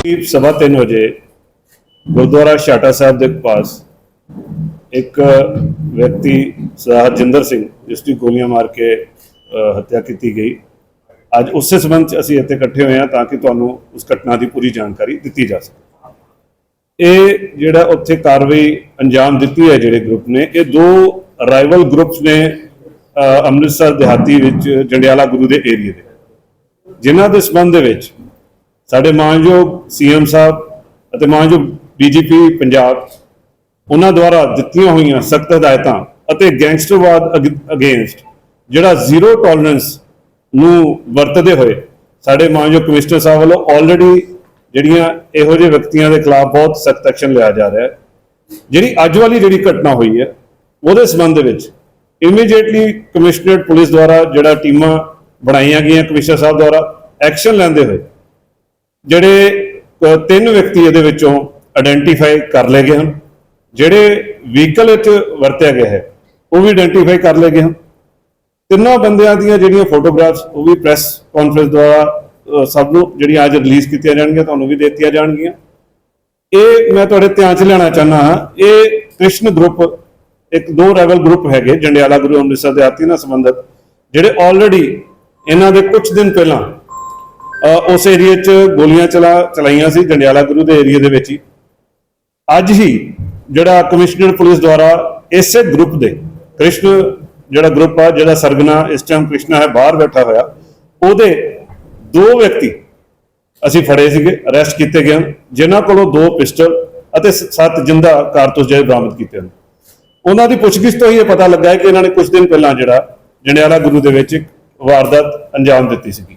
ਕਰੀਬ ਸਵਾ ਤਿੰਨ ਵਜੇ ਗੁਰਦੁਆਰਾ ਛਾਟਾ ਸਾਹਿਬ ਦੇ ਪਾਸ ਇੱਕ ਵਿਅਕਤੀ ਸਰਦਾਰ ਹਰਜਿੰਦਰ ਸਿੰਘ, ਜਿਸ ਦੀ ਗੋਲੀਆਂ ਮਾਰ ਕੇ ਹੱਤਿਆ ਕੀਤੀ ਗਈ। ਅੱਜ ਉਸੇ ਸੰਬੰਧ 'ਚ ਅਸੀਂ ਇੱਥੇ ਇਕੱਠੇ ਹੋਏ ਹਾਂ ਤਾਂ ਕਿ ਤੁਹਾਨੂੰ ਉਸ ਘਟਨਾ ਦੀ ਪੂਰੀ ਜਾਣਕਾਰੀ ਦਿੱਤੀ ਜਾ ਸਕੇ। ਇਹ ਜਿਹੜਾ ਉੱਥੇ ਕਾਰਵਾਈ ਅੰਜਾਮ ਦਿੱਤੀ ਹੈ ਜਿਹੜੇ ਗਰੁੱਪ ਨੇ, ਇਹ ਦੋ ਰਾਈਵਲ ਗਰੁੱਪਸ ਨੇ ਅੰਮ੍ਰਿਤਸਰ, ਦਿਹਾਤੀ ਵਿੱਚ, ਜੰਡਿਆਲਾ ਗੁਰੂ ਦੇ ਏਰੀਆ ਦੇ। ਜਿਨ੍ਹਾਂ ਦੇ ਸੰਬੰਧ ਦੇ ਵਿੱਚ ਸਾਡੇ ਮਾਨਯੋਗ ਸੀਐਮ ਸਾਹਿਬ ਅਤੇ ਮਾਨਯੋਗ ਡੀਜੀਪੀ ਪੰਜਾਬ, ਉਹਨਾਂ ਦੁਆਰਾ ਦਿੱਤੀਆਂ ਹੋਈਆਂ ਸਖਤ ਹਦਾਇਤਾਂ ਅਤੇ ਗੈਂਗਸਟਰਵਾਦ ਅਗੇਂਸਟ ਜਿਹੜਾ ਜ਼ੀਰੋ ਟੋਲਰੈਂਸ ਨੂੰ ਵਰਤਦੇ ਹੋਏ ਸਾਡੇ ਮਾਨਯੋਗ ਕਮਿਸ਼ਨਰ ਸਾਹਿਬ ਵੱਲੋਂ ਆਲਰੇਡੀ ਜਿਹੜੀਆਂ ਇਹੋ ਜਿਹੇ ਵਿਅਕਤੀਆਂ ਦੇ ਖਿਲਾਫ ਬਹੁਤ ਸਖਤ ਐਕਸ਼ਨ ਲਿਆ ਜਾ ਰਿਹਾ ਹੈ। ਜਿਹੜੀ ਅੱਜ ਵਾਲੀ ਜਿਹੜੀ ਘਟਨਾ ਹੋਈ ਹੈ, ਉਹਦੇ ਸੰਬੰਧ ਵਿੱਚ ਇਮੀਡੀਏਟਲੀ ਕਮਿਸ਼ਨਰੇਟ ਪੁਲਿਸ ਦੁਆਰਾ ਜਿਹੜਾ ਟੀਮਾਂ ਬਣਾਈਆਂ ਗਈਆਂ ਕਮਿਸ਼ਨਰ ਸਾਹਿਬ ਦੁਆਰਾ ਐਕਸ਼ਨ ਲੈਂਦੇ ਹੋਏ ਜਿਹੜੇ ਤਿੰਨ ਵਿਅਕਤੀ ਇਹਦੇ ਵਿੱਚੋਂ ਆਇਡੈਂਟੀਫਾਈ ਕਰ ਲਏ ਗਏ ਹਨ। ਜਿਹੜੇ ਵਹੀਕਲ ਵਿੱਚ ਵਰਤਿਆ ਗਿਆ ਹੈ, ਉਹ ਵੀ ਆਇਡੈਂਟੀਫਾਈ ਕਰ ਲਏ ਗਏ ਹਨ। ਤਿੰਨਾਂ ਬੰਦਿਆਂ ਦੀਆਂ ਜਿਹੜੀਆਂ ਫੋਟੋਗ੍ਰਾਫਸ ਉਹ ਵੀ ਪ੍ਰੈਸ ਕਾਨਫਰੰਸ ਦੁਆਰਾ ਸਭ ਨੂੰ ਜਿਹੜੀਆਂ ਅੱਜ ਰਿਲੀਜ਼ ਕੀਤੀਆਂ ਜਾਣਗੀਆਂ, ਤੁਹਾਨੂੰ ਵੀ ਦੇ ਦਿੱਤੀਆਂ ਜਾਣਗੀਆਂ। ਇਹ ਮੈਂ ਤੁਹਾਡੇ ਧਿਆਨ 'ਚ ਲੈਣਾ ਚਾਹੁੰਦਾ ਹਾਂ, ਇਹ ਕ੍ਰਿਸ਼ਨ ਗਰੁੱਪ ਇੱਕ ਦੋ ਰੈਵਲ ਗਰੁੱਪ ਹੈਗੇ, ਜੰਡਿਆਲਾ ਗੁਰੂ ਅੰਮ੍ਰਿਤਸਰ ਦੇ ਆਤੀ ਨਾਲ ਸੰਬੰਧਿਤ, ਜਿਹੜੇ ਆਲਰੇਡੀ ਇਹਨਾਂ ਦੇ ਕੁਝ ਦਿਨ ਪਹਿਲਾਂ ਉਸ ਏਰੀਆ 'ਚ ਗੋਲੀਆਂ ਚਲਾ, ਚਲਾਈਆਂ ਸੀ, ਜੰਡਿਆਲਾ ਗੁਰੂ ਦੇ ਏਰੀਆ ਦੇ ਵਿੱਚ ਹੀ। ਅੱਜ ਹੀ ਜਿਹੜਾ ਕਮਿਸ਼ਨਰ ਪੁਲਿਸ ਦੁਆਰਾ ਇਸੇ ਗਰੁੱਪ ਦੇ, ਕ੍ਰਿਸ਼ਨ ਜਿਹੜਾ ਗਰੁੱਪ ਆ, ਜਿਹੜਾ ਸਰਗਨਾ, ਇਸ ਟਾਈਮ ਕ੍ਰਿਸ਼ਨਾ ਹੈ, ਬਾਹਰ ਬੈਠਾ ਹੋਇਆ, ਉਹਦੇ ਦੋ ਵਿਅਕਤੀ ਅਸੀਂ ਫੜੇ ਸੀਗੇ ਅਰੈਸਟ ਕੀਤੇ ਗਏ ਹਨ, ਜਿਨ੍ਹਾਂ ਕੋਲੋਂ ਦੋ ਪਿਸਟਲ ਅਤੇ ਸੱਤ ਜਿੰਦਾ ਕਾਰਤੂਸ ਜਿਹੜੇ ਬਰਾਮਦ ਕੀਤੇ ਹਨ। ਉਹਨਾਂ ਦੀ ਪੁੱਛਗਿੱਛ ਤੋਂ ਹੀ ਇਹ ਪਤਾ ਲੱਗਾ ਹੈ ਕਿ ਇਹਨਾਂ ਨੇ ਕੁਝ ਦਿਨ ਪਹਿਲਾਂ ਜਿਹੜਾ ਜੰਡਿਆਲਾ ਗੁਰੂ ਦੇ ਵਿੱਚ ਇੱਕ ਵਾਰਦਾਤ ਅੰਜਾਮ ਦਿੱਤੀ ਸੀਗੀ।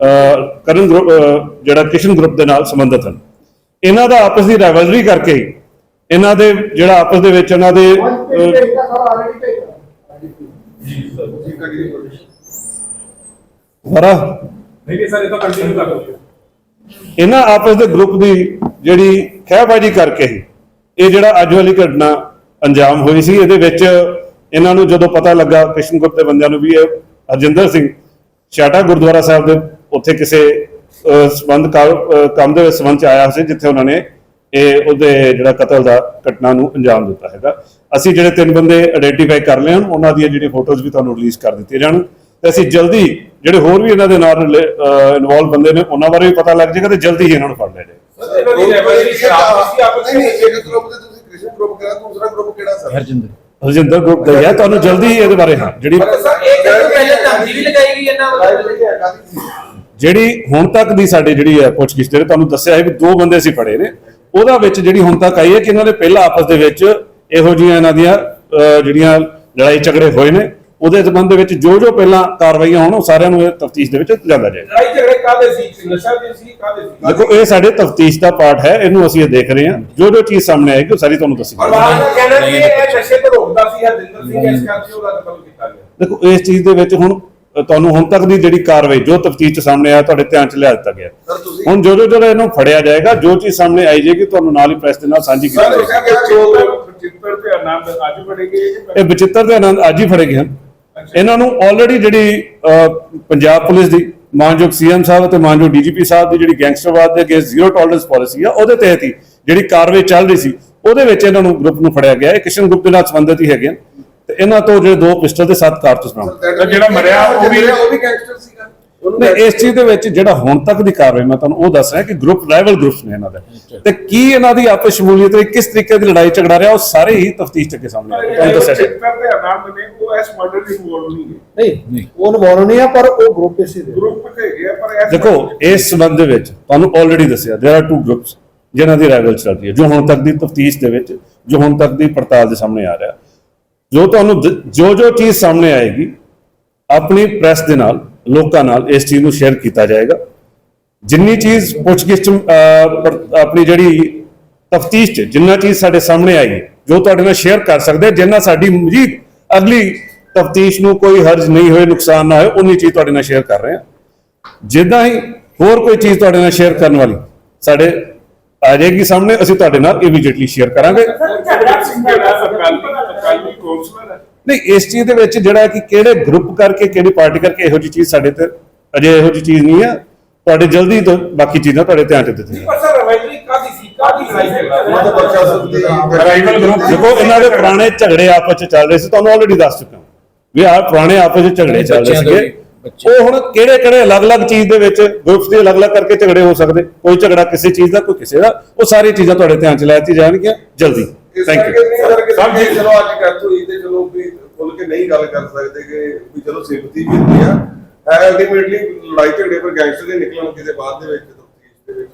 ਕਰਨ ਗਰੁੱਪ ਜਿਹੜਾ ਕਿਸ਼ਨ ਗਰੁੱਪ ਦੇ ਨਾਲ ਸੰਬੰਧਿਤ ਹਨ। ਇਹਨਾਂ ਦਾ ਆਪਸ ਦੀ ਰਾਈਵਲਰੀ ਕਰਕੇ ਹੀ ਇਹਨਾਂ ਦੇ ਜਿਹੜਾ ਆਪਸ ਦੇ ਵਿੱਚ ਇਹਨਾਂ ਦੇ ਅਹ, ਵਰਾ। ਨਹੀਂ ਨਹੀਂ ਸਰ ਇਹ ਤਾਂ ਕੰਟੀਨਿਊ ਕਰ ਲਓ ਇਹਨਾਂ ਆਪਸ ਦੇ ਗਰੁੱਪ ਦੀ ਜਿਹੜੀ ਖਹਿਬਾਜੀ ਕਰਕੇ ਹੀ ਇਹ ਜਿਹੜਾ ਅੱਜ ਵਾਲੀ ਘਟਨਾ ਅੰਜਾਮ ਹੋਈ ਸੀ ਇਹਦੇ ਵਿੱਚ ਇਹਨਾਂ ਨੂੰ ਜਦੋਂ ਪਤਾ ਲੱਗਾ ਕ੍ਰਿਸ਼ਨ ਗੁਪਤ ਦੇ ਬੰਦਿਆਂ ਨੂੰ ਵੀ ਇਹ ਹਰਜਿੰਦਰ ਸਿੰਘ ਛਾਟਾ ਗੁਰਦੁਆਰਾ ਸਾਹਿਬ ਦੇ ਉੱਥੇ ਕਿਸੇ ਸੰਬੰਧ ਕੰਮ ਦੇ ਸੰਬੰਧ ਚ ਆਇਆ ਸੀ ਜਿੱਥੇ ਉਹਨਾਂ ਨੇ ਇਹ ਉਹਦੇ ਜਿਹੜਾ ਕਤਲ ਦਾ ਘਟਨਾ ਨੂੰ ਅੰਜਾਮ ਦਿੱਤਾ ਹੈਗਾ। ਅਸੀਂ ਜਿਹੜੇ ਤਿੰਨ ਬੰਦੇ ਆਇਡੈਂਟੀਫਾਈ ਕਰ ਲਏ ਹਨ ਉਹਨਾਂ ਦੀਆਂ ਜਿਹੜੀਆਂ ਫੋਟੋਜ਼ ਵੀ ਤੁਹਾਨੂੰ ਰਿਲੀਜ਼ ਕਰ ਦਿੱਤੀਆਂ ਜਾਣ। ਤੇ ਅਸੀਂ ਜਲਦੀ ਜਿਹੜੇ ਹੋਰ ਵੀ ਇਹਨਾਂ ਦੇ ਨਾਲ ਇਨਵੋਲਵ ਬੰਦੇ ਨੇ ਉਹਨਾਂ ਬਾਰੇ ਵੀ ਪਤਾ ਲੱਗ ਜਾਏਗਾ ਤੇ ਜਲਦੀ ਹੀ ਇਹਨਾਂ ਨੂੰ ਫੜ ਲਿਆ ਜਾਏਗਾ ਸਰ ਹਰਜਿੰਦਰ। ਹਰਜਿੰਦਰ ਗਰੁੱਪ ਦਾ ਹੀ ਤੁਹਾਨੂੰ ਜਲਦੀ ਹੀ ਇਹਦੇ ਬਾਰੇ ਹਾਂ ਜਿਹੜੀ ਸਰ ਪਹਿਲੇ ਧਮਕੀ ਵੀ ਲਗਾਈ ਗਈ ਇਹਨਾਂ ਵੱਲੋਂ। ਸੀ ਜਿਹੜੀ ਹੁਣ ਤੱਕ ਦੀ ਸਾਡੀ ਜਿਹੜੀ ਹੈ ਪੁੱਛਗਿੱਛ ਜਿਹੜੇ ਤੁਹਾਨੂੰ ਦੱਸਿਆ ਹੈ ਵੀ ਦੋ ਬੰਦੇ ਅਸੀਂ ਫੜੇ ਨੇ ਉਹਦਾ ਵਿੱਚ ਜਿਹੜੀ ਹੁਣ ਤੱਕ ਆਈ ਹੈ ਕਿ ਇਹਨਾਂ ਦੇ ਪਹਿਲਾਂ ਆਪਸ ਦੇ ਵਿੱਚ ਇਹੋ ਜਿਹੀਆਂ ਇਹਨਾਂ ਦੀਆਂ ਜਿਹੜੀਆਂ ਲੜਾਈ ਝਗੜੇ ਹੋਏ ਨੇ ਉਹਦੇ ਸੰਬੰਧ ਦੇ ਵਿੱਚ ਜੋ ਜੋ ਪਹਿਲਾਂ ਕਾਰਵਾਈਆਂ ਹੋਣ ਉਹ ਸਾਰਿਆਂ ਨੂੰ ਇਹ ਤਫਤੀਸ਼ ਦੇ ਵਿੱਚ ਲਿਆਂਦਾ ਜਾਏਗਾ ਲੜਾਈ ਝਗੜੇ ਕਾਦੇ ਸੀ? ਨਸ਼ਾ ਦੇ ਸੀ ਕਾਦੇ ਸੀ? ਦੇਖੋ ਇਹ ਸਾਡੇ ਤਫਤੀਸ਼ ਦਾ ਪਾਰਟ ਹੈ ਇਹਨੂੰ ਅਸੀਂ ਇਹ ਦੇਖ ਰਹੇ ਹਾਂ। ਜੋ ਜੋ ਚੀਜ਼ ਸਾਹਮਣੇ ਆਏਗੀ ਉਹ ਸਾਰੀ ਤੁਹਾਨੂੰ ਦੱਸੀ ਜਾਏਗੀ। ਤੋਂ ਸੀ ਦੇਖੋ ਇਸ ਚੀਜ਼ ਦੇ ਵਿੱਚ ਹੁਣ ਤੁਹਾਨੂੰ ਹੁਣ ਤੱਕ ਦੀ ਜਿਹੜੀ ਕਾਰਵਾਈ ਜੋ ਤਫਤੀਸ਼ ਚ ਸਾਹਮਣੇ ਆਇਆ ਤੁਹਾਡੇ ਧਿਆਨ ਚ ਲਿਆ ਦਿੱਤਾ ਗਿਆ। ਹੁਣ ਜੋ ਜੋ ਜਦੋਂ ਇਹਨੂੰ ਫੜਿਆ ਜਾਏਗਾ ਜੋ ਚੀਜ਼ ਸਾਹਮਣੇ ਆਈ ਜਾਏਗੀ ਤੁਹਾਨੂੰ ਨਾਲ ਹੀ ਪ੍ਰੈਸ ਦੇ ਨਾਲ ਸਾਂਝੀ ਕੀਤੀ ਸਰ ਜਾਏਗੀ। ਤੁਸੀਂ ਕਿਹਾ ਚੋਰ ਚਿੱਤਰ ਤੇ ਆਨੰਦ ਅੱਜ ਬੜੇਗੇ ਇਹ ਬਚਿੱਤਰ ਦੇ ਆਨੰਦ ਅੱਜ ਹੀ ਫੜੇ ਗਏ ਹਨ। ਇਹਨਾਂ ਨੂੰ ਆਲਰੇਡੀ ਜਿਹੜੀ ਪੰਜਾਬ ਪੁਲਿਸ ਦੀ ਮਾਨਯੋਗ ਸੀਐਮ ਸਾਹਿਬ ਅਤੇ ਮਾਨਯੋਗ ਡੀਜੀਪੀ ਸਾਹਿਬ ਦੀ ਜਿਹੜੀ ਗੈਂਗਸਟਰਵਾਦ ਦੇ ਅਗੇਂਸਟ ਜ਼ੀਰੋ ਟੋਲਰੈਂਸ ਪਾਲਿਸੀ ਆ ਉਹਦੇ ਤਹਿਤ ਹੀ ਜਿਹੜੀ ਕਾਰਵਾਈ ਚੱਲ ਰਹੀ ਸੀ ਉਹਦੇ ਵਿੱਚ ਇਹਨਾਂ ਨੂੰ ਗਰੁੱਪ ਨੂੰ ਫੜਿਆ ਗਿਆ। ਇਹ ਕਿਸ਼ਨ ਗਰੁੱਪ ਦੇ ਨਾਲ ਸੰਬੰਧਿਤ ਹੀ ਹੈਗੇ ਹਨ। ਤੇ ਇਹਨਾਂ ਤੋਂ ਜਿਹੜੇ ਦੋ ਪਿਸਟਲ ਤੇ ਸੱਤ ਕਾਰਤੂਸ ਬਰਾਮਦ that ਜਿਹੜਾ ਮਰਿਆ ਉਹ ਵੀ- ਉਹ ਵੀ ਗੈਂਗਸਟਰ ਸੀਗਾ ਉਹਨੂੰ ਨਹੀਂ ਇਸ ਚੀਜ਼ ਦੇ ਵਿੱਚ ਜਿਹੜਾ ਹੁਣ ਤੱਕ ਦੀ ਕਾਰਵਾਈ ਮੈਂ ਤੁਹਾਨੂੰ ਉਹ ਦੱਸ ਰਿਹਾ ਕਿ ਗਰੁੱਪ ਰਾਈਵਲ ਗਰੁੱਪਸ ਨੇ ਇਹਨਾਂ ਦੇ ਤੇ ਕੀ ਇਹਨਾਂ ਦੀ ਆਪਸ ਸ਼ਮੂਲੀਅਤ ਹੈ ਕਿਸ ਤਰੀਕੇ ਦੀ ਲੜਾਈ ਝਗੜਾ ਰਿਹਾ ਉਹ ਸਾਰੇ ਹੀ ਤਫਤੀਸ਼ ਚੱਕੇ ਸਾਹਮਣੇ ਆਏ ਤੁਹਾਨੂੰ ਦੱਸਿਆ ਜਾਏਗਾ। ਚਿੱਤਰ ਤੇ ਆਨੰਦ ਨੇ ਉਹ ਇਸ ਮਰਡਰ ਦੀ ਇਨਵੋਲਵ ਨਹੀਂ ਹੈ ਨਹੀਂ ਉਹ ਨਵਾਰੋ ਨਹੀਂ ਆ ਪਰ ਉਹ ਗਰੁੱਪ ਇਸੇ ਦੇ ਗਰੁੱਪ ਤੇ ਹੈਗੇ ਆ, ਪਰ ਇਸ ਦੇਖੋ ਇਸ ਸੰਬੰਧ ਦੇ ਵਿੱਚ ਤੁਹਾਨੂੰ ਆਲਰੇਡੀ ਦੱਸਿਆ देयर ਆਰ ਟੂ ਗਰੁੱਪਸ ਜਿਨ੍ਹਾਂ ਦੀ ਰਾਈਵਲ ਚੱਲ ਰਹੀ ਹੈ ਜੋ ਹੁਣ ਤੱਕ ਦੀ ਤਫਤੀਸ਼ ਦੇ ਵਿੱਚ ਜੋ ਹੁਣ ਤੱਕ ਦੀ ਪੜਤਾਲ ਦੇ ਸਾਹਮਣੇ ਆ ਰਿਹਾ ਜੋ ਤੁਹਾਨੂੰ ਜੋ ਜੋ ਚੀਜ਼ ਸਾਹਮਣੇ ਆਏਗੀ ਆਪਣੀ ਪ੍ਰੈਸ ਦੇ ਨਾਲ ਲੋਕਾਂ ਨਾਲ ਇਸ ਚੀਜ਼ ਨੂੰ ਸ਼ੇਅਰ ਕੀਤਾ ਜਾਏਗਾ। ਜਿੰਨੀ ਚੀਜ਼ ਪੁੱਛਗਿੱਛ ਚ, ਆਪਣੀ ਜਿਹੜੀ ਤਫਤੀਸ਼ ਚ ਜਿੰਨਾ ਚੀਜ਼ ਸਾਡੇ ਸਾਹਮਣੇ ਆਏਗੀ ਜੋ ਤੁਹਾਡੇ ਨਾਲ ਸ਼ੇਅਰ ਕਰ ਸਕਦੇ ਜਿੰਨਾ ਸਾਡੀ ਮਜੀਦ ਅਗਲੀ ਤਫਤੀਸ਼ ਨੂੰ ਕੋਈ ਹਰਜ ਨਹੀਂ ਹੋਏ ਨੁਕਸਾਨ ਨਾ ਹੋਏ ਉਨੀ ਚੀਜ਼ ਤੁਹਾਡੇ ਨਾਲ ਸ਼ੇਅਰ ਕਰ ਰਹੇ ਹਾਂ। ਜਿੱਦਾਂ ਹੀ ਹੋਰ ਕੋਈ ਚੀਜ਼ ਤੁਹਾਡੇ ਨਾਲ ਸ਼ੇਅਰ ਕਰਨ ਵਾਲੀ ਸਾਡੇ ਆ ਜਾਏਗੀ ਸਾਹਮਣੇ ਅਸੀਂ ਤੁਹਾਡੇ ਨਾਲ ਇਮੀਡੀਏਟਲੀ ਸ਼ੇਅਰ ਕਰਾਂਗੇ। ਕੌਂਸਲਰ ਹੈ। ਨਹੀਂ ਇਸ ਚੀਜ਼ ਦੇ ਵਿੱਚ ਜਿਹੜਾ ਕਿ ਕਿਹੜੇ ਗਰੁੱਪ ਕਰਕੇ ਕਿਹੜੀ ਪਾਰਟੀ ਕਰਕੇ ਇਹੋ ਜਿਹੀ ਚੀਜ਼ ਸਾਡੇ ਤੇ ਅਜੇ ਇਹੋ ਜਿਹੀ ਚੀਜ਼ ਨਹੀਂ ਆ ਤੁਹਾਡੇ ਜਲਦੀ ਤੋਂ ਬਾਕੀ ਚੀਜ਼ਾਂ ਤੁਹਾਡੇ ਧਿਆਨ ਚ ਦਿੱਤੀਆਂ ਪਰ ਸਰ ਰਵਾਇਲੀ ਕਾਦੀ ਸੀ? ਕਾਦੀ ਲੜਾਈ ਉਹਨਾਂ ਦਾ ਪ੍ਰਸ਼ਾਸਨ ਦੀ ਰਾਈਵਲ ਗਰੁੱਪ ਦੇਖੋ ਇਹਨਾਂ ਦੇ ਪੁਰਾਣੇ ਝਗੜੇ ਆਪਸ ਚ ਚੱਲ ਰਹੇ ਸੀ ਤੁਹਾਨੂੰ ਆਲਰੇਡੀ ਦੱਸ ਚੁੱਕਾ ਵੀ ਆਹ ਪੁਰਾਣੇ ਆਪਸ ਚ ਝਗੜੇ ਚੱਲ ਰਹੇ ਸੀਗੇ। ਉਹ ਹੁਣ ਕਿਹੜੇ ਕਿਹੜੇ ਅਲੱਗ-ਅਲੱਗ ਚੀਜ਼ ਦੇ ਵਿੱਚ ਗਰੁੱਪਸ ਦੇ ਅਲੱਗ-ਅਲੱਗ ਕਰਕੇ ਝਗੜੇ ਹੋ ਸਕਦੇ। ਕੋਈ ਝਗੜਾ ਕਿਸੇ ਚੀਜ਼ ਦਾ ਕੋਈ ਕਿਸੇ ਦਾ ਉਹ ਸਾਰੀ ਚੀਜ਼ਾਂ ਤੁਹਾਡੇ ਧਿਆਨ ਚ ਲੈ ਦਿੱਤੀ ਜਾਣਗੀਆਂ ਜਲਦੀ। ਇਸ ਥੈਂਕ ਕਰਕੇ ਯੂ ਨਹੀਂ ਕਰਕੇ ਸਮਝੇ ਚਲੋ ਅੱਜ ਕੱਥ ਹੋਈ ਤੇ ਚਲੋ ਵੀ ਖੁੱਲ ਕੇ ਨਹੀਂ ਗੱਲ ਕਰ ਸਕਦੇ ਕਿ ਵੀ ਚਲੋ ਸਿੰਪਥੀ ਵੀ ਹੁੰਦੀ ਆ। ਹੈ ਅਲਟੀਮੇਟਲੀ ਲੜਾਈ ਝਗੜੇ ਪਰ ਗੈਂਗਸਟਰ ਦੇ ਨਿਕਲਣ ਕਿਤੇ ਬਾਅਦ ਦੇ ਵਿੱਚ ਤਫਤੀਸ਼ ਦੇ ਵਿੱਚ।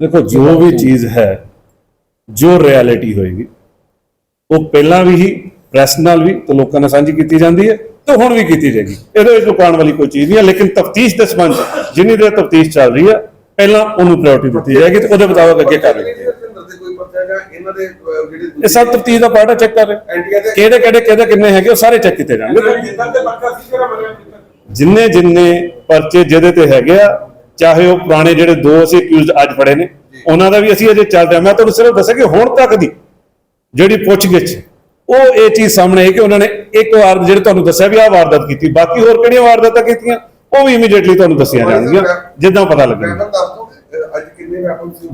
ਦੇਖੋ ਜੋ ਵੀ ਚੀਜ਼ ਹੈ ਜੋ ਰਿਐਲਿਟੀ ਹੋਏਗੀ ਉਹ ਪਹਿਲਾਂ ਵੀ ਹੀ ਪ੍ਰੈਸ ਨਾਲ ਵੀ ਤੇ ਲੋਕਾਂ ਨਾਲ ਸਾਂਝੀ ਕੀਤੀ ਜਾਂਦੀ ਹੈ ਤੇ ਹੁਣ ਵੀ ਕੀਤੀ ਜਾਏਗੀ। ਇਹਦੇ ਵਿੱਚ ਲੁਕਾਉਣ ਵਾਲੀ ਕੋਈ ਚੀਜ਼ ਨਹੀਂ ਹੈ ਲੇਕਿਨ ਤਫਤੀਸ਼ ਦੇ ਸੰਬੰਧ 'ਚ ਜਿੰਨੀ ਦੇਰ ਤਫਤੀਸ਼ ਚੱਲ ਰਹੀ ਹੈ ਪਹਿਲਾਂ ਉਹਨੂੰ ਪ੍ਰਾਇੋਰਟੀ ਦਿੱਤੀ ਜਾਏਗੀ ਤੇ ਉਹਦੇ ਮੁਤਾਬਕ ਅੱਗੇ ਕਰ ਪਰਚਾ ਜਾਂ ਇਹਨਾਂ ਦੇ ਅਹ, ਜਿਹੜੇ ਇਹ ਸਭ ਤਫਤੀਸ਼ ਦਾ ਪਾਰਟ ਚੈੱਕ ਕਰ ਰਹੇ। ਐਂਟੀਆਂ ਦੇ ਕਿਹੜੇ ਕਿਹੜੇ ਕਿਹਦੇ ਕਿੰਨੇ ਹੈਗੇ ਉਹ ਸਾਰੇ ਚੈੱਕ ਕੀਤੇ ਜਾਣਗੇ। ਜਿੱਦਾਂ ਦੇ ਪੱਕਾ ਸੀ ਜਿਹੜਾ ਬਣਿਆ ਜਿੰਨੇ ਜਿੰਨੇ ਪਰਚੇ ਜਿਹਦੇ ਤੇ ਹੈਗੇ ਆ ਚਾਹੇ ਉਹ ਪੁਰਾਣੇ ਜਿਹੜੇ ਦੋ ਅਸੀਂ ਅਕਿਊਜ਼ਡ ਅੱਜ ਫੜੇ ਨੇ ਉਹਨਾਂ ਦਾ ਵੀ ਅਸੀਂ ਅਜੇ ਚੱਲ ਰਿਹਾ। ਮੈਂ ਤੁਹਾਨੂੰ ਸਿਰਫ ਦੱਸਿਆ ਕਿ ਹੁਣ ਤੱਕ ਦੀ ਜਿਹੜੀ ਪੁੱਛਗਿੱਛ ਉਹ ਇਹ ਚੀਜ਼ ਸਾਹਮਣੇ ਆਈ ਕਿ ਉਹਨਾਂ ਨੇ ਇੱਕ ਵਾਰ ਜਿਹੜੇ ਤੁਹਾਨੂੰ ਦੱਸਿਆ ਵੀ ਆਹ ਵਾਰਦਾਤ ਕੀਤੀ ਬਾਕੀ ਹੋਰ ਕਿਹੜੀਆਂ ਵਾਰਦਾਤਾਂ ਕੀਤੀਆਂ ਉਹ ਵੀ ਇਮੀਡੀਏਟਲੀ ਤੁਹਾਨੂੰ ਦੱਸੀਆਂ ਜਾਣਗੀਆਂ ਜਿੱਦਾਂ ਪਤਾ ਦੱਸ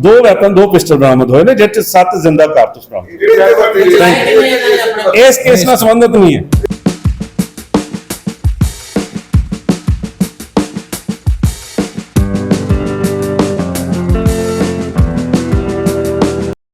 ਦੋ ਵੈਪਨ ਦੋ ਪਿਸਟਲ ਬਰਾਮਦ ਹੋਏ ਨੇ ਜਿਹਦੇ ਚ ਸੱਤ ਜ਼ਿੰਦਾ ਕਾਰਤੂਸ ਬਰਾਮਦ ਇਸ ਕੇਸ ਨਾਲ ਸੰਬੰਧਿਤ ਨਹੀਂ ਹੈ।